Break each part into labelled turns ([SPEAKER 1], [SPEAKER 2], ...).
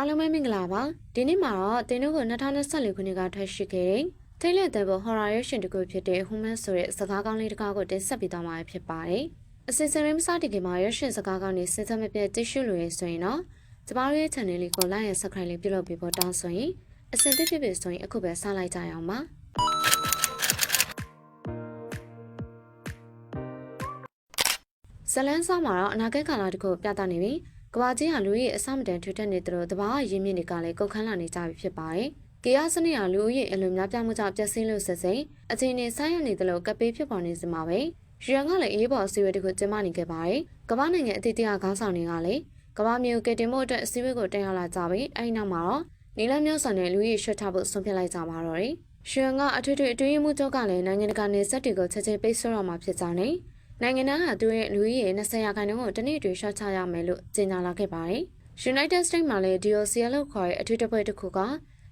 [SPEAKER 1] အားလုံးပဲမင်္ဂလာပါဒီနေ့မှာတော့တင်တို့ကို2024ခုနှစ်ကထွက်ရှိခဲ့တဲ့ထိတ်လက်တဲ့ဘော်ဟော်ရာရွှင်တကူဖြစ်တဲ့ Human ဆိုတဲ့စကားကောင်းလေးတစ်ကားကိုတင်ဆက်ပေးသွားမှာဖြစ်ပါတယ်အစီအစဉ်ရင်းမစတင်ခင်မှာရွှင်စကားကောင်းနေစဉ်ဆက်မပြတ်သိရှိလို့ရဆိုရင်တော့ကျမတို့ရဲ့ channel လေးကို like နဲ့ subscribe လေးပြုလုပ်ပေးဖို့တောင်းဆိုရင်အစဉ်သစ်ဖြစ်ဖြစ်ဆိုရင်အခုပဲစလိုက်ကြရအောင်ပါဇလန်းစားမှာတော့အနာဂတ်ကာလတစ်ခုပြသနေပြီ ကဘာကြီးဟာလူရဲ့အစမတန်ထွေထက်နေတယ်လို့တဘာရင်းမြစ်တွေကလည်းကုန်ခန်းလာနေကြပြီဖြစ်ပါတယ်။ကေရစနစ်ဟာလူဦးရေအလွန်များပြားမှုကြောင့်ပျက်စီးလို့ဆက်စိအချိန်နဲ့ဆိုင်းရနေတယ်လို့ကပေးဖြစ်ပေါ်နေစမှာပဲ။ရန်ကလည်းအေးပေါ်အစည်းအဝေးတစ်ခုကျင်းပနေခဲ့ပါတယ်။ကဘာနိုင်ငံအသီးသီးခေါင်းဆောင်တွေကလည်းကဘာမျိုးကတင်ဖို့အတွက်အစည်းအဝေးကိုတက်ရောက်လာကြပြီးအဲဒီနောက်မှာတော့နီလမျိုးဆောင်တဲ့လူကြီးရွှတ်ထားဖို့ဆုံးဖြတ်လိုက်ကြပါတော့တယ်။ရွှေကအထွေထွေအတွင်းမှုချုပ်ကလည်းနိုင်ငံတကာနယ်စပ်တွေကိုချက်ချင်းပိတ်ဆို့တော့မှာဖြစ်ကြောင်းနဲ့ နိုင်ငံသားဟာသူ့ရဲ့လူကြီးရဲ့20ရာခိုင်နှုန်းကိုတနေ့တွင်ရှော့ချရမယ်လို့ကြေညာလာခဲ့ပါတယ်။ United States မှာလည်း DOCL လို့ခေါ်တဲ့အထွေတပွဲတစ်ခုက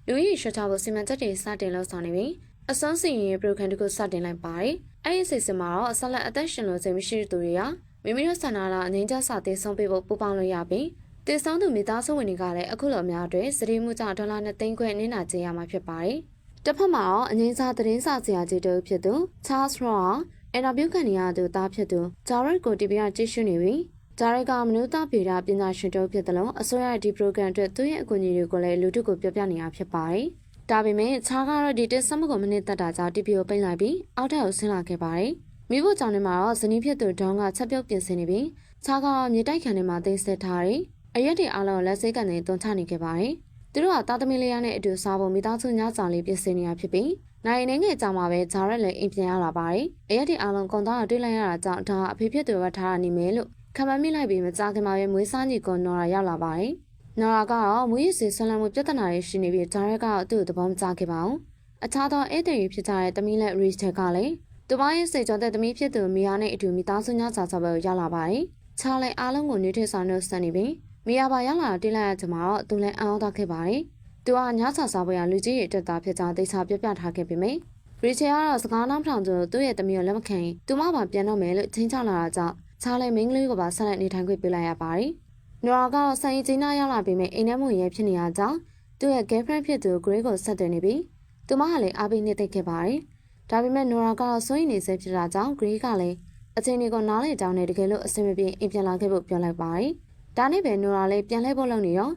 [SPEAKER 1] လူကြီးရှော့ချဖို့စီမံချက်တွေစတင်လှုပ်ဆောင်နေပြီးအစွမ်းစီရင် program တစ်ခုစတင်လိုက်ပါတယ်။အဲဒီအစီအစဉ်မှာတော့ဆက်လက်အသက်ရှင်လို့စိတ်မရှိတဲ့သူတွေကမိမိတို့ဆန္ဒလာအငင်းချက်စာသေးဆုံးပေးဖို့ပူပေါင်းလို့ရပြီးတည်ဆောင်သူမိသားစုဝင်တွေကလည်းအခုလိုများတွေစရီမှုကြောင့်ဒေါ်လာ2သိန်းခွဲနင်းနာကြေးရမှာဖြစ်ပါတယ်။တစ်ဖက်မှာတော့အငင်းစားသတင်းစာဆရာကြီးတို့ဖြစ်သူ Charles Ross အင်တာဗျူးခံနေရသူသားဖြစ်သူဂျာရက်ကိုတီဗီကကြည့်ရှုနေပြီးဂျာရက်ကမနုဿဗေဒပညာရှင်တို့ဖြစ်တယ်လို့အစိုးရဒီပရိုဂရမ်အတွက်သူ့ရဲ့အကူအညီတွေကိုလည်းလူထုကိုပြောပြနေတာဖြစ်ပါတယ်။ဒါပေမဲ့ခြားကတော့ဒီတက်ဆက်မှုကိုမနစ်သက်တာကြောင့်တီဗီကိုပိတ်လိုက်ပြီးအောက်ထပ်ကိုဆင်းလာခဲ့ပါတယ်။မိဖို့ကြောင့်ထဲမှာတော့ဇနီးဖြစ်သူဒေါင်းကချက်ပြုတ်ပြင်ဆင်နေပြီးခြားကမြေတိုက်ခံထဲမှာသိမ်းဆစ်ထားတယ်။အရက်တွေအားလုံးလက်စိတ်ကနေတွန်းချနေခဲ့ပါတယ်။သူတို့ကသားသမီးလေးရနဲ့အတူစားဖို့မိသားစုညစာလေးပြင်ဆင်နေတာဖြစ်ပြီး နိုင်နေငယ်ကြောင်မှာပဲဂျာရက်လည်းအိမ်ပြန်ရလာပါတယ်။အရက်ဒီအားလုံးကုန်သားကိုတွေးလိုက်ရတာကြောင့်ဒါအဖေဖြစ်သူကထားရနေမယ်လို့ခံမမိလိုက်ပြီးမကြားခင်မှာပဲမွေးစားညီကနော်ရာရောက်လာပါတယ်။နော်ရာကတော့မွေးစီဆွမ်းလန်းမှုပြဿနာတွေရှိနေပြီးဂျာရက်ကတော့သူ့ကိုသဘောမကျခဲ့ပါဘူး။အခြားသောဧည့်သည်တွေဖြစ်ကြတဲ့တမီးလက်ရီချက်ကလည်းသူမရဲ့စိတ်ကြောတဲ့တမီးဖြစ်သူမီယာနဲ့အတူမိသားစုညစာစားပွဲကိုရောက်လာပါတယ်။ချားလည်းအားလုံးကိုနေထွေးဆောင်နှုတ်ဆက်နေပြီးမီယာပါရောက်လာတိလိုက်ရကြမှာတော့သူလည်းအောင်းသွားခဲ့ပါတယ်။ သူကညစာစားပွဲကလူကြီးရဲ့အတွက်သားဖြစ်ကြောင်းသိချပြပြထားခဲ့ပေမယ့်ရီချယ်ကတော့စကားနှောင်းထောင်သူသူ့ရဲ့တမီးကိုလက်မခံရင်သူမပါပြန်တော့မယ်လို့ချင်းချလာတာကြောင့်ချားလဲမင်းကလေးကိုပါဆက်လက်နေထိုင်ခွင့်ပေးလိုက်ရပါတယ်။နော်ရာကတော့ဆိုင်ချင်းနာရောက်လာပြီးမြအိမ်ထဲမှုရဲဖြစ်နေရကြောင်းသူ့ရဲ့ girlfriend ဖြစ်သူဂရေးကိုဆက်သွယ်နေပြီးသူမကလည်းအားပေးနေသိခဲ့ပါတယ်။ဒါပေမဲ့နော်ရာကတော့စိုးရိမ်နေဆဲဖြစ်တာကြောင့်ဂရေးကလည်းအချိန်တွေကိုနားလေတောင်းနေတကယ်လို့အဆင်မပြေအိမ်ပြန်လာခဲ့ဖို့ပြောလိုက်ပါတယ်။ဒါနဲ့ပဲနော်ရာလည်းပြန်လဲဖို့လုပ်နေရော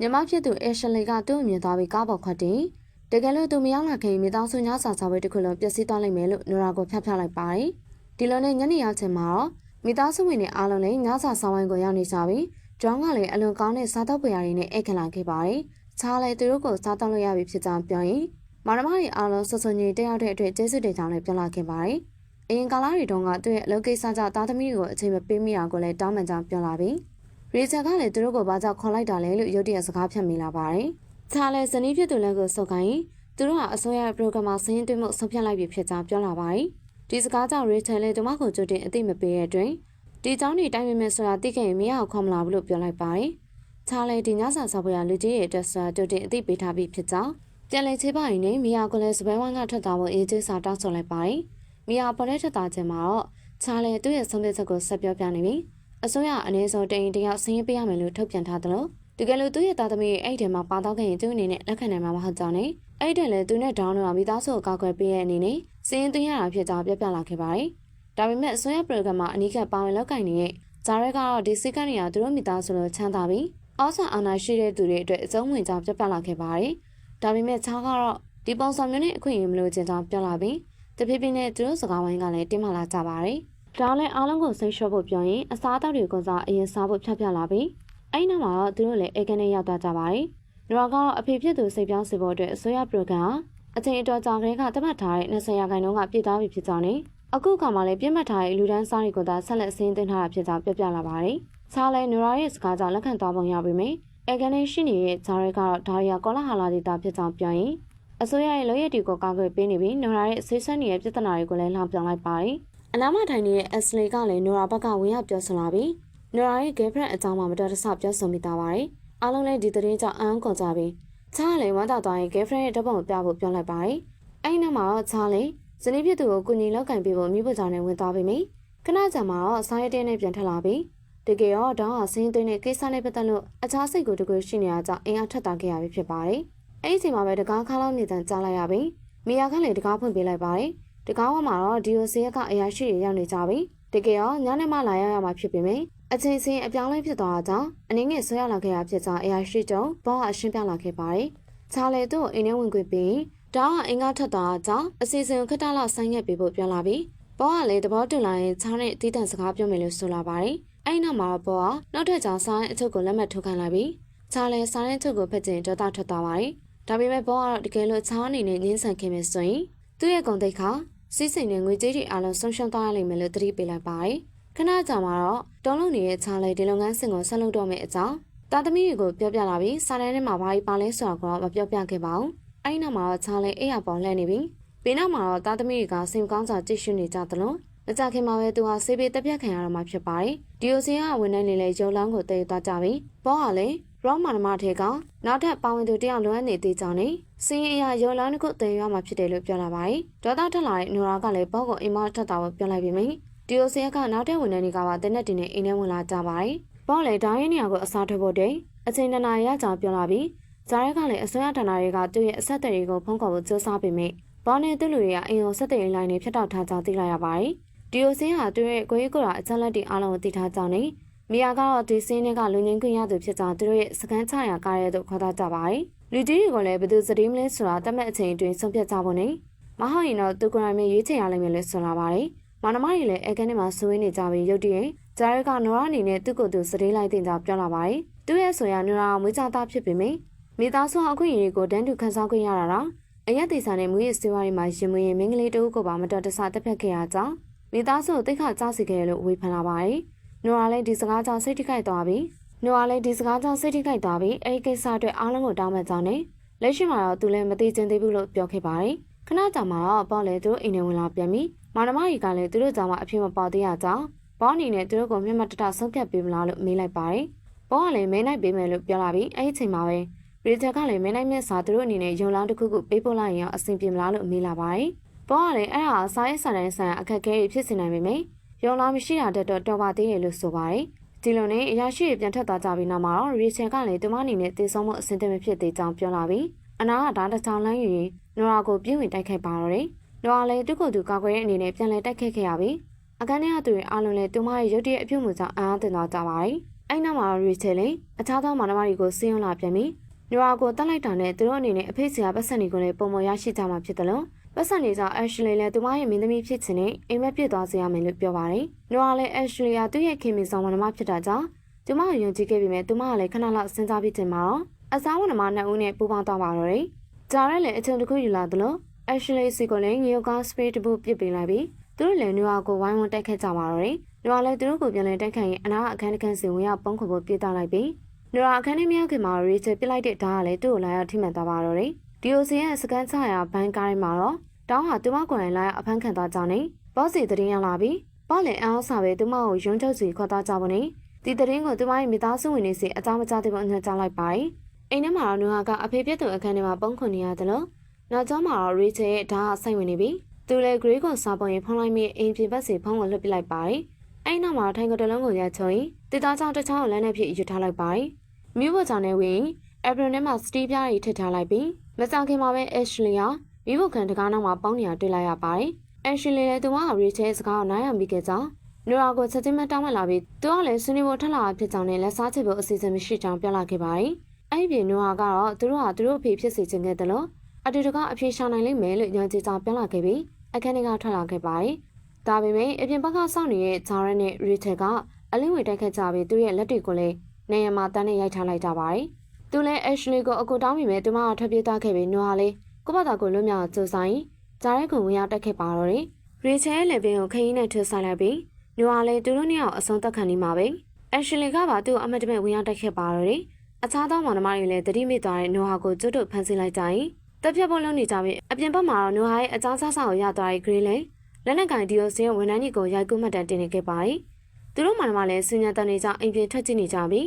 [SPEAKER 1] ညီမဖြစ်သူအဲရှလီကသူ့အမြင်သွားပြီးကားပေါ်ခွတ်တင်တကယ်လို့သူမရောက်လာခင်မိသားစုညစာစာပွဲတစ်ခုလုံးပျက်စီးသွားလိမ့်မယ်လို့နိုရာကိုဖျက်ဖျက်လိုက်ပါတယ်။ဒီလိုနဲ့ညနေရောက်ချိန်မှာတော့မိသားစုဝင်တွေအားလုံးလည်းညစာစာဝိုင်းကိုရောက်နေကြပြီးဂျွန်ကလည်းအလွန်ကောင်းတဲ့စားတော့ပွေရာတွေနဲ့အိတ်ခလာခဲ့ပါတယ်။ချားလည်းသူတို့ကိုစားတော့လို့ရပြီဖြစ်ကြောင်းပြောရင်မာရမတွေအားလုံးဆွဆွညင်တက်ရောက်တဲ့အတွက်ကျေးဇူးတင်ကြောင်းလည်းပြောလာခဲ့ပါတယ်။အရင်ကာလတွေတုန်းကသူ့ရဲ့အလုပ်ကိစ္စကြောင့်သားသမီးတွေကိုအချိန်မပေးမိတာကိုလည်းတောင်းပန်ကြောင်းပြောလာပြီး ရီချာကလည်းသူတို့ကိုဘာကြောင့်ခေါ်လိုက်တာလဲလို့ရုတ်တရက်စကားဖြတ်မိလာပါတယ်။ချားလည်းဇနီးဖြစ်သူလည်းကိုစုပ်ကိုင်းသူတို့ဟာအစိုးရရဲ့ program မှာဆင်းရင်သွင်းမှုဆုံးဖြတ်လိုက်ပြီဖြစ်ကြောင်းပြောလာပါတယ်။ဒီစကားကြောင့် Rachel လည်းသူမကိုကြိုတင်အသိမပေးတဲ့အတွင်းဒီเจ้าနေတိုင်းပေမဲ့ဆိုတာသိခဲ့ရင်မရအောင်ခေါ်မလာဘူးလို့ပြောလိုက်ပါတယ်။ချားလည်းဒီညစာဆောက်ပွဲကလူကြီးရဲ့အတွက်ဆိုတာကြိုတင်အသိပေးထားပြီးဖြစ်ကြောင်းပြန်လည်ချေပရင်နဲ့မရကိုလည်းစပွဲဝိုင်းကထွက်သွားဖို့အေးကျေးစာတောင်းဆိုလိုက်ပါတယ်။မရပေါ်လက်ထွက်သွားခြင်းမှာတော့ချားလည်းသူ့ရဲ့ဆုံးဖြတ်ချက်ကိုဆက်ပြောပြနေပြီး အစိုးရအနေဆုံးတရင်တယောက်ဆင်းရဲပေးရမယ်လို့ထုတ်ပြန်ထားသလိုတကယ်လို့သူ့ရဲ့သားသမီးအဲ့ဒီထဲမှာပါတော့ခဲ့ရင်သူ့အနေနဲ့လက်ခံနိုင်မှာမဟုတ်ကြောင်းနဲ့အဲ့တဲ့လည်းသူနဲ့ဒေါင်းတို့ကမိသားစုကိုကောက်ွယ်ပေးတဲ့အနေနဲ့စီးရင်သွင်းရတာဖြစ်ကြောင်းပြပြလာခဲ့ပါတယ်။ဒါပေမဲ့အစိုးရပရိုဂရမ်မှာအနီးကပ်ပါဝင်လောက်ကင်နေတဲ့ဂျာရက်ကတော့ဒီစိတ်ကနေရသူတို့မိသားစုလိုချမ်းသာပြီးအောက်ဆန်အာနာရှိတဲ့သူတွေအတွက်အကျုံးဝင်ကြောင်းပြပြလာခဲ့ပါတယ်။ဒါပေမဲ့ချားကတော့ဒီပုံစံမျိုးနဲ့အခွင့်အရေးမလို့ခြင်းကြောင်းပြောလာပြီးတဖြည်းဖြည်းနဲ့သူတို့စကားဝိုင်းကလည်းတင်းမာလာကြပါတယ်။ ဒါလည်းအားလုံးကိုစိတ်လျှော့ဖို့ပြောရင်အစားအသောက်တွေကစားအရင်စားဖို့ဖြတ်ဖြတ်လာပြီးအဲ့နောက်မှာတော့သူတို့လည်းအေကန်နဲ့ရောက်သွားကြပါတယ်။နွာကတော့အဖေဖြစ်သူစိတ်ပြောင်းစေဖို့အတွက်အစိုးရပရိုဂရမ်အချိန်အတော်ကြာကလေးကတတ်မှတ်ထားတဲ့20ရာခိုင်နှုန်းကပြည့်သွားပြီဖြစ်ကြောင်းနဲ့အခုကမှလည်းပြည့်မှတ်ထားတဲ့လူဒန်းစားတွေကိုသာဆက်လက်အစင်းသွင်းထားတာဖြစ်ကြောင်းပြောပြလာပါတယ်။ချားလဲနူရာရဲ့စကားကြောင့်လက်ခံသွားပုံရပြီမေ။အေကန်နဲ့ရှိနေတဲ့ဂျာရက်ကတော့ဒါရီယာကောလာဟာလာဒေတာဖြစ်ကြောင်းပြောရင်အစိုးရရဲ့လိုရည်တီကိုကောက်ွယ်ပေးနေပြီးနူရာရဲ့ဆေးဆက်နေတဲ့ပြဿနာတွေကိုလည်းလှောင်ပြောင်းလိုက်ပါတယ်။ အနားမထိုင်နေတဲ့အက်စလီကလည်းနူရာဘက်ကဝင်ရောက်ပြောဆိုလာပြီးနော်ရာရဲ့ girlfriend အကြောင်းမှမတော်တဆပြောဆိုမိတာပါတယ်။အားလုံးလည်းဒီသတင်းကြောင့်အံ့ကုန်ကြပြီးချားလည်းဝမ်းသာသွားရင် girlfriend ရဲ့ဓာတ်ပုံပြဖို့ပြောလိုက်ပါတယ်။အဲဒီနောက်မှာတော့ချားလည်းဇနီးဖြစ်သူကိုကုညီလောက်ကင်ပေးဖို့မိဖို့ကြောင့်လည်းဝင်သွားပြီးမိခဏကြာမှာတော့စားရတဲ့နဲ့ပြန်ထက်လာပြီးတကယ်ရောဒေါင်းဟာစင်းသွင်းတဲ့ကိစ္စနဲ့ပတ်သက်လို့အခြားစိတ်ကိုတကူရှိနေတာကြောင့်အင်အားထက်တာခဲ့ရပြီဖြစ်ပါတယ်။အဲ့ဒီချိန်မှာပဲတကားခါလောက်နေတန်ကြားလိုက်ရပြီ။မီယာကလည်းတကားဖွင့်ပေးလိုက်ပါတယ်။ တကားဝမှာတော့ဒီယိုစီရက်ကအရာရှိတွေရောက်နေကြပြီ။တကယ်ရောညနေမှလာရောက်ရမှာဖြစ်ပေမယ့်အချိန်စင်းအပြောင်းလဲဖြစ်သွားတာကြောင့်အနေငယ်ဆွဲရောက်လာခဲ့ရဖြစ်ကြောင်းအရာရှိချုပ်ဘောကအရှင်းပြလာခဲ့ပါတယ်။ချာလေတို့အိမ်ထဲဝင်ခွင့်ပြီးဒေါင်းကအင်ကားထက်သွားတာကြောင့်အစီအစဉ်ခက်တလောက်ဆိုင်းရက်ပေးဖို့ပြောလာပြီးဘောကလည်းသဘောတူလာရင်ချားနဲ့တီးတန့်စကားပြောမယ်လို့ဆိုလာပါတယ်။အဲ့နောက်မှာတော့ဘောကနောက်ထပ်ကြောင်ဆိုင်းအချုပ်ကိုလက်မှတ်ထိုးခံလိုက်ပြီးချာလေဆိုင်းအချုပ်ကိုဖက်ကျင်ဒေါတာထွက်သွားပါတယ်။ဒါပေမဲ့ဘောကတော့တကယ်လို့ချားအနေနဲ့ငင်းဆန်ခင်မယ်ဆိုရင်သူ့ရဲ့ဂုံတိတ်ခါ စီးစိမ်နဲ့ငွေကြေးတွေအလုံးဆုံးရှုံးသွားရလိမ့်မယ်လို့သတိပေးလိုက်ပါတယ်။ခဏကြာမှာတော့တုံးလုံးနေတဲ့ချာလေဒီလုပ်ငန်းစဉ်ကိုဆက်လုပ်တော့မယ့်အကြောင်းတာသမီးတွေကိုပြောပြလာပြီးစာတန်းထဲမှာဘာကြီးပါလဲဆိုတာကိုတော့မပြောပြခဲ့ပါဘူး။အဲ့နောက်မှာတော့ချာလေအိယာပေါ်လှည့်နေပြီးဘေးနောက်မှာတော့တာသမီးတွေကစိတ်ကောင်းစွာကြည့်ရှုနေကြသလိုမကြခင်မှာပဲသူဟာဆေးပေးတက်ပြတ်ခံရတော့မှဖြစ်ပါတယ်။ဒီယိုစီကဝန်ထမ်းတွေလည်းရုံလောင်းကိုတည်သွားကြပြီးဘောကလည်းရောမာနမထေကနောက်ထပ်ပါဝင်သူတယောက်လွမ်းနေသေးကြောင်းနဲ့ စင်းအရာရုံလောင်းတစ်ခုတည်ရမှာဖြစ်တယ်လို့ပြောလာပါတယ်။ဒေါသထက်လာတဲ့နိုရာကလည်းဘောကိုအိမ်မထက်တာကိုပြောလိုက်ပြီးမိဒီယိုစီကနောက်ထပ်ဝန်ထမ်းတွေကပါတင်းနဲ့တင်းနဲ့အိမ်ထဲဝင်လာကြပါတယ်။ဘောလည်းဒိုင်းရင်းနေရာကိုအစားထိုးဖို့တဲ့အချိန်တနာရကြောင်ပြောလာပြီးဇာရက်ခလည်းအစွမ်းရဌာနတွေကသူ့ရဲ့အဆက်အသွယ်တွေကိုဖုံးကွယ်ဖို့စူးစမ်းပေမယ့်ဘောနဲ့သူ့လူတွေကအင်ကိုဆက်သွယ်ရေးလိုင်းတွေဖြတ်တောက်ထားကြောင်းသိလိုက်ရပါတယ်။ဒီယိုစင်းဟာသူ့ရဲ့ကိုရီကိုရာအချက်လက်တွေအားလုံးကိုသိထားကြောင်းနဲ့မီယာကတော့ဒီစင်းတွေကလူငင်းခွင့်ရသူဖြစ်ကြောင်းသူတို့ရဲ့စကန်ချရာကားရဲတို့ခေါ်ထားကြပါတယ်။ လူကြီးတွေကလည်းဘယ်သူစတီးမလဲဆိုတာတတ်မဲ့အချိန်အတွင်းဆုံးဖြတ်ကြဖို့နဲ့မဟုတ်ရင်တော့သူကိုယ်တိုင်ပဲရွေးချယ်ရလိမ့်မယ်လို့ဆိုလာပါတယ်။မနမကြီးလည်းအဲကန်ထဲမှာဆွေးနေကြပြီးရုတ်တရက်ဂျာရက်ကနော်ရာအနေနဲ့သူ့ကိုယ်သူစတီးလိုက်တင်ကြောင်းပြောလာပါတယ်။သူ့ရဲ့ဆိုရနော်ရာမွေးကြသားဖြစ်ပေမယ့်မိသားစုအခွင့်အရေးကိုတန်းတူခန်းစားခွင့်ရတာတော့အရက်တေစာနဲ့မူရစ်စဝါရီမှာရင်မွေရင်မင်းကလေးတဦးကိုပါမတော်တဆတက်ဖြတ်ခဲ့ရကြောင်းမိသားစုတိတ်ခကြစီခဲ့တယ်လို့ဝေဖန်လာပါတယ်။နိုရာလည်းဒီစကားကြောင့်စိတ်ထိခိုက်သွားပြီး နိုရာလည်းဒီစကားကြောင့်စိတ်ထိခိုက်သွားပြီးအဲဒီကိစ္စအတွက်အားလုံးကိုတောင်းပန်ကြောင်းနဲ့လက်ရှိမှာတော့သူလည်းမသိချင်သေးဘူးလို့ပြောခဲ့ပါတယ်။ခဏကြာမှာတော့ပေါ့လေသူတို့အိမ်ထဲဝင်လာပြန်ပြီးမာနမကြီးကလည်းသူတို့ကြောင့်မှအဖြစ်မပေါ်သေးရကြောင်းဘောအနေနဲ့သူတို့ကိုမျက်မှတ်တတဆုံးဖြတ်ပေးမလားလို့မေးလိုက်ပါတယ်။ဘောကလည်းမဲနိုင်ပေးမယ်လို့ပြောလာပြီးအဲဒီအချိန်မှာပဲရီချာကလည်းမင်းနိုင်မြတ်စာသူတို့အနေနဲ့ယုံလောင်းတစ်ခုခုပေးပို့လိုက်ရင်အဆင်ပြေမလားလို့မေးလာပါတယ်။ဘောကလည်းအဲ့ဒါစာရေးစာတန်းဆိုင်အခက်အခဲတွေဖြစ်နေနိုင်ပေမယ့်ယုံလောင်းမရှိတာတက်တော့တော်ပါသေးတယ်လို့ဆိုပါတယ်။ ဒီလိုနဲ့အရာရှိတွေပြန်ထွက်သွားကြပြီးနောက်မှာတော့ရီချာကလည်းသူမအနေနဲ့တည်ဆုံးမှုအဆင်တမဖြစ်သေးကြောင်းပြောလာပြီးအနာကဒါတစ်ချောင်းလမ်းယူရင်နိုရာကိုပြင်းဝင်တိုက်ခိုက်ပါတော့တယ်။နိုရာလည်းသူ့ကိုယ်သူကာကွယ်တဲ့အနေနဲ့ပြန်လည်တိုက်ခိုက်ခဲ့ရပြီးအခန်းထဲကသူတွေအားလုံးလည်းသူမရဲ့ရုပ်တရက်အပြုတ်မှုကြောင့်အားအသင့်သွားကြပါတယ်။အဲ့နောက်မှာရီချာလည်းအခြားသောမောင်နှမတွေကိုစီးရုံးလာပြန်ပြီးနွာကိုတက်လိုက်တာနဲ့သူတို့အနေနဲ့အဖေ့စရာပတ်စံတွေကိုလည်းပုံမရရှိကြမှာဖြစ်တယ်လို့ ပတ်စံတွေကြောင့်အက်ရှလီလည်းသူမရဲ့မင်းသမီးဖြစ်ခြင်းနဲ့အိမ်မက်ပြစ်သွားစေရမယ်လို့ပြောပါတယ်။နွာလည်းအက်ရှလီကသူ့ရဲ့ခင်မင်ဆောင်မနမဖြစ်တာကြောင့်သူမကိုယုံကြည်ခဲ့ပေမဲ့သူမကလည်းခဏလောက်စဉ်းစားပြီးတင်မှာတော့အစားဝန်နမနှစ်ဦးနဲ့ပူးပေါင်းသွားပါတော့တယ်။ဂျာရက်လည်းအချိန်တစ်ခုယူလာသလိုအက်ရှလီစီကိုလည်းငရုတ်ကားစပေးတပုတ်ပစ်ပေးလိုက်ပြီးသူတို့လည်းနွာကိုဝိုင်းဝန်းတိုက်ခတ်ကြပါတော့တယ်။နွာလည်းသူတို့ကိုပြန်လည်တိုက်ခတ်ရင်အနာအခန်းတစ်ခန်းစီဝင်ရောက်ပုံခုဖို့ပြေးသွားလိုက်ပြီးနရာအခန်းထဲမြောက်ခင်မှာရီချယ်ပြစ်လိုက်တဲ့ဓာတ်ကလည်းသူ့ကိုလာရောက်ထိမှန်သွားပါတော့တယ်။ ဒီအိုစီရဲ့စကန်ချရာဘန်ကားထဲမှာတော့တောင်းဟာသူမကိုယ်တိုင်လာရောက်အဖမ်းခံသွားကြောင်းနဲ့ဘော့စီတရင်ရောက်လာပြီးပေါ့လေအောင်စာပဲသူမကိုရုံးချုပ်စီခေါ်သွားကြပါနဲ့ဒီတရင်ကိုသူမရဲ့မိသားစုဝင်တွေစီအကြောင်းမကြားသေးဘူးအညွှန်ကြားလိုက်ပါတယ်။အိမ်ထဲမှာတော့နရာကအဖေပြတ်သူအခန်းထဲမှာပုံခွန်နေရတယ်လို့နောက်ကျောင်းမှာတော့ရီချယ်ရဲ့ဓာတ်ကဆိုင်ဝင်နေပြီးသူလည်းဂရေးကိုစားပုံရင်ဖုံးလိုက်မိအိမ်ပြင်ဘက်စီဖုံးကိုလွှတ်ပစ်လိုက်ပါတယ်။အဲ့နောက်မှာထိုင်ကတလုံးကိုရချုံရင်တစ်သားကြောင့်တစ်ချောင်းကိုလမ်းနဲ့ဖြစ်ယူထားလိုက်ပါတယ်။မြို့ပေါ်ကြောင်နဲ့ဝင်အပရန်ထဲမှာစတီးပြားတွေထည့်ထားလိုက်ပြီး မစခင်မှာပဲအက်ရှလီဟာမိဖို့ခံတကားနောက်မှာပေါင်းနေရတွေ့လိုက်ရပါတယ်။အက်ရှလီလည်းသူကရီချဲစကားကိုနားရမိခဲ့ကြောင်းနိုရာကိုချက်ချင်းမတောင်းမလာပြီးသူကလည်းဆွေးနွေးဖို့ထလာဖြစ်ကြောင်းနဲ့လက်စားချစ်ဖို့အစီအစဉ်မရှိကြောင်းပြောလာခဲ့ပါတယ်။အဲ့ဒီပြင်နိုရာကတော့သူတို့ဟာသူတို့အဖေဖြစ်စေချင်ခဲ့တယ်လို့အတူတကအဖေရှာနိုင်လိမ့်မယ်လို့ညွှန်ကြားကြောင်းပြောလာခဲ့ပြီးအခန်းထဲကထွက်လာခဲ့ပါတယ်။ဒါပေမဲ့အပြင်ဘက်ကစောင့်နေတဲ့ဂျာရက်နဲ့ရီချဲကအလင်းဝေတိုက်ခတ်ကြပြီးသူ့ရဲ့လက်တွေကိုလည်းနေရမှာတန်းနဲ့ရိုက်ထားလိုက်ကြပါတယ်။ သူလည်း Ashley ကိုအကူတောင်းမိမဲ့သူမကထွက်ပြေးသွားခဲ့ပြီးနွားလေးကိုယ့်ဘာသာကိုလွတ်မြောက်စူဆိုင်ဂျာရက်ကိုဝင်ရောက်တက်ခဲ့ပါတော့တယ်။ရီချဲလည်းပင်ကိုခရင်နဲ့ထဆိုင်လိုက်ပြီးနွားလေးသူတို့နှစ်ယောက်အဆုံးသက်ခံနေမှာပဲ။ Ashley ကပါသူ့အမတ်တမဲ့ဝင်ရောက်တက်ခဲ့ပါတော့တယ်။အခြားသောမောင်နှမတွေလည်းတတိမိသွားတဲ့နွားကိုကျွတ်တုတ်ဖမ်းဆီးလိုက်ကြရင်တက်ပြတ်ဖို့လုပ်နေကြပြီးအပြင်ဘက်မှာတော့နွားရဲ့အကြောင်းဆဆကိုရသွားတဲ့ Grey လည်းလက်နက်ကင်ဒီယိုစင်ဝန်ထမ်းကြီးကိုရိုက်ကူးမှတ်တမ်းတင်နေခဲ့ပါတယ်။သူတို့မောင်နှမလည်းစင်ညာတန်နေကြအိမ်ပြင်ထွက်ကြည့်နေကြပြီး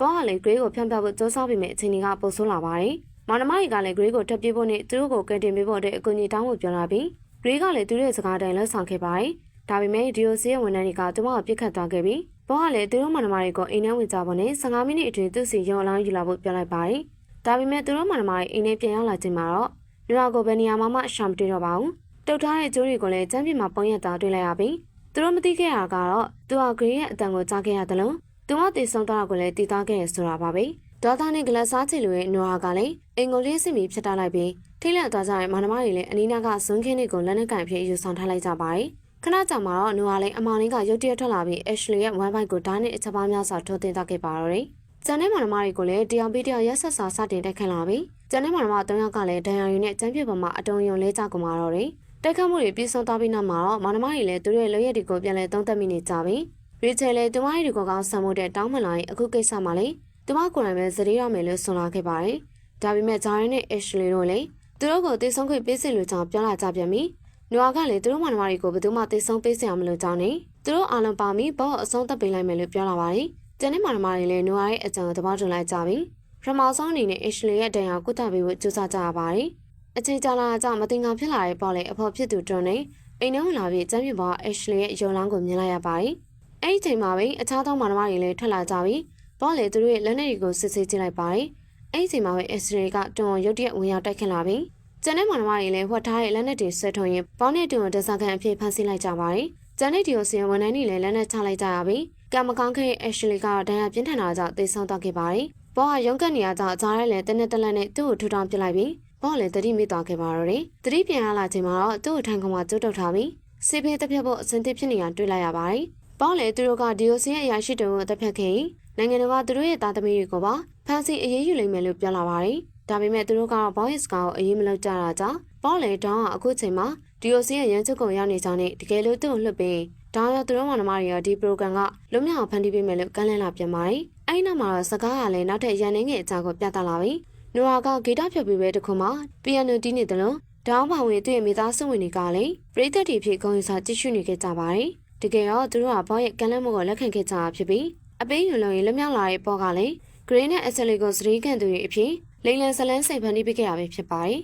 [SPEAKER 1] ဘောကလည်း Grey ကိုဖြန့်ပြဖို့စူးစမ်းပြီးမြဲအချိန်ကြီးကပိုဆိုးလာပါတယ်။မောင်နှမကြီးကလည်း Grey ကိုတက်ပြေးဖို့နဲ့သူတို့ကိုကယ်တင်ပေးဖို့အတွက်အကူအညီတောင်းဖို့ပြောလာပြီး Grey ကလည်းသူတို့ရဲ့စကားတိုင်းလက်ဆောင်ခဲ့ပါတယ်။ဒါပေမဲ့ဒီယိုစီရဲ့ဝန်ထမ်းတွေကသူမကိုပြစ်ခတ်သွားခဲ့ပြီးဘောကလည်းသူတို့မန္တမာတွေကိုအိမ်ထဲဝင်ကြဖို့နဲ့15မိနစ်အတွင်းသူ့စီရုံအလောင်းယူလာဖို့ပြောလိုက်ပါတယ်။ဒါပေမဲ့သူတို့မန္တမာတွေအိမ်ထဲပြန်ရောက်လာချိန်မှာတော့နွာကိုဘယ်နေရာမှမရှာမတွေ့တော့ပါဘူး။တုတ်ထားတဲ့ကျိုးတွေကိုလည်းကျမ်းပြင်မှာပုံရက်သားတွေ့လိုက်ရပြီးသူတို့မသိခဲ့ရတာကတော့သူဟာဂရီရဲ့အတန်ကိုကြားခဲ့ရတယ်လို့ သူမတည်ဆုံးသွားတာကိုလည်းတည်သားခဲ့ရဆိုတာပါပဲ။ဒေါသနဲ့ဂလက်စားချီလိုရဲ့နွာကလည်းအင်္ဂလိပ်စီမီဖြစ်ထားလိုက်ပြီးထိလက်သွားကြတဲ့မန္တမာတွေလည်းအနီးနားကဇွန်းခင်းတွေကိုလက်နဲ့ကင်ဖြစ်ယူဆောင်ထားလိုက်ကြပါတယ်။ခဏကြာမှတော့နွာလည်းအမောင်လေးကရုတ်တရက်ထွက်လာပြီး Ashley ရဲ့ဝမ်းပိုက်ကိုဓာတ်နဲ့အချက်ပါးများစွာထိုးတင်သွားခဲ့ပါတော့တယ်။ကျန်တဲ့မန္တမာတွေကိုလည်းတယောက်ပြီးတယောက်ရက်ဆက်စွာစတင်တိုက်ခတ်လာပြီးကျန်တဲ့မန္တမာ၃ယောက်ကလည်းဒဏ်ရာရည်နဲ့ကျန်းပြပေါ်မှာအတုံယုံလဲကြကုန်ပါတော့တယ်။တိုက်ခတ်မှုတွေပြီးဆုံးသွားပြီးနောက်မှာတော့မန္တမာတွေလည်းသူတို့ရဲ့လုပ်ရက်တွေကိုပြန်လည်သုံးသပ်မိနေကြပြီ။ ရီချယ်လည်းသူမရဲ့ဒီကောကောင်းဆံမှုတဲ့တောင်းမလာရင်အခုကိစ္စမှာလည်းသူမကိုယ်တိုင်ပဲသတိရမယ်လို့ဆွန်လာခဲ့ပါတယ်။ဒါပေမဲ့ဂျာရင်နဲ့ Ashley တို့လည်းသူတို့ကိုတိတ်ဆုံးခွင့်ပေးစီလိုကြောင်းပြောလာကြပြန်ပြီးနွားကလည်းသူတို့မန္တမာတွေကိုဘယ်သူမှတိတ်ဆုံးပေးစရာမလိုကြောင်းနဲ့သူတို့အားလုံးပါမီဘောအဆုံးသတ်ပေးလိုက်မယ်လို့ပြောလာပါတယ်။ကျန်တဲ့မန္တမာတွေလည်းနွားရဲ့အကြံကိုသဘောတူလိုက်ကြပြီ။ပထမဆုံးအနေနဲ့ Ashley ရဲ့ဒဏ်ရာကုသပေးဖို့ကြိုးစားကြရပါတယ်။အချိန်ကြာလာကြမတင်ငါဖြစ်လာတဲ့ပေါ်လေအဖော်ဖြစ်သူတွန်းနေအိမ်ထဲဝင်လာပြီးကျမ်းပြပေါ် Ashley ရဲ့ရုံလောင်းကိုမြင်လိုက်ရပါတယ်။ အဲ့ဒီချိန်မှာပဲအခြားသောမန္တမာတွေလည်းထွက်လာကြပြီးပေါ်လေသူတို့ရဲ့လက်နက်တွေကိုစစ်ဆေးကြည့်လိုက်ပါတယ်။အဲ့ဒီချိန်မှာပဲ Ashley ကတွန်းရုတ်တရက်ဝင်ရောက်တိုက်ခတ်လာပြီးကျန်တဲ့မောင်နှမတွေလည်းဝတ်ထားတဲ့လက်နက်တွေဆွဲထုတ်ရင်ပေါင်းနဲ့တူကိုဒဇာကန်အဖြစ်ဖမ်းဆီးလိုက်ကြပါတယ်။ကျန်တဲ့ဒီကိုစီဝန်ထမ်းတွေလည်းလက်နက်ချလိုက်ကြရပြီးကံမကောင်းခဲ့တဲ့ Ashley ကတော့ဒဏ်ရာပြင်းထန်တာကြောင့်သေဆုံးသွားခဲ့ပါတယ်။ဘောကရုံးကန်နေရကြောင့်ကြားရဲလည်းတနက်တလက်နဲ့သူ့ကိုထူထောင်ပစ်လိုက်ပြီးဘောကလည်းတတိမိသွားခဲ့ပါတော့တယ်။တတိပြန်ရလာချိန်မှာတော့သူ့ကိုထိုင်ခုံမှာကျုပ်တုပ်ထားပြီးစေဖေးတစ်ဖြတ်ဖို့အစင်သစ်ဖြစ်နေတာတွေ့လိုက်ရပါတယ်။ ဘောကလည်းသူတို့ကဒီကိုစီရဲ့အရာရှိတုံးကိုတစ်ဖြတ်ခဲ့ရင်နိုင်ငံတော်ကသူတို့ရဲ့သားသမီးတွေကိုပါဖမ်းဆီးအရေးယူလိမ့်မယ်လို့ပြောလာပါတယ်။ဒါပေမဲ့သူတို့ကတော့ဘောရဲ့စကားကိုအရေးမလုပ်ကြတာကြောင့်ဘောလေတောင်းကအခုချိန်မှာဒီအိုစီရဲ့ရန်ချုပ်ကုံရောက်နေကြောင်းနဲ့တကယ်လို့သူ့ကိုလွှတ်ပြီးဒါရောသူတို့မနမတွေရောဒီပရိုဂရမ်ကလွတ်မြောက်အောင်ဖန်တီးပေးမယ်လို့ကမ်းလှမ်းလာပြန်ပါတယ်။အဲဒီနောက်မှာတော့စကားကလည်းနောက်ထပ်ရန်နေငယ်အကြောင်းကိုပြသလာပြီးနူရာကဂီတဖြုတ်ပြီးပဲတခုမှပီယိုနိုတီးနေတယ်လို့တောင်းပါဝင်သူ့ရဲ့မိသားစုဝင်တွေကလည်းပရိသတ်တွေဖြစ်ဂုဏ်ယူစာကြည့်ရှုနေခဲ့ကြပါတယ်။တ ကယ်တော့သူတို့ကဘောရဲ့ကမ်းလှမ်းမှုကိုလက်ခံခဲ့ကြတာဖြစ်ပြီးအပေးယူလုံးရင်လွတ်မြောက်လာတဲ့ဘောကလည်းဂရင်းနဲ့အဆယ်လီကိုစရီးကန်သူတွေအဖြစ်လိန်လန်ဇလန်းစိတ်ဖန်တီးပေးခဲ့ရပဲဖြစ်ပါတယ်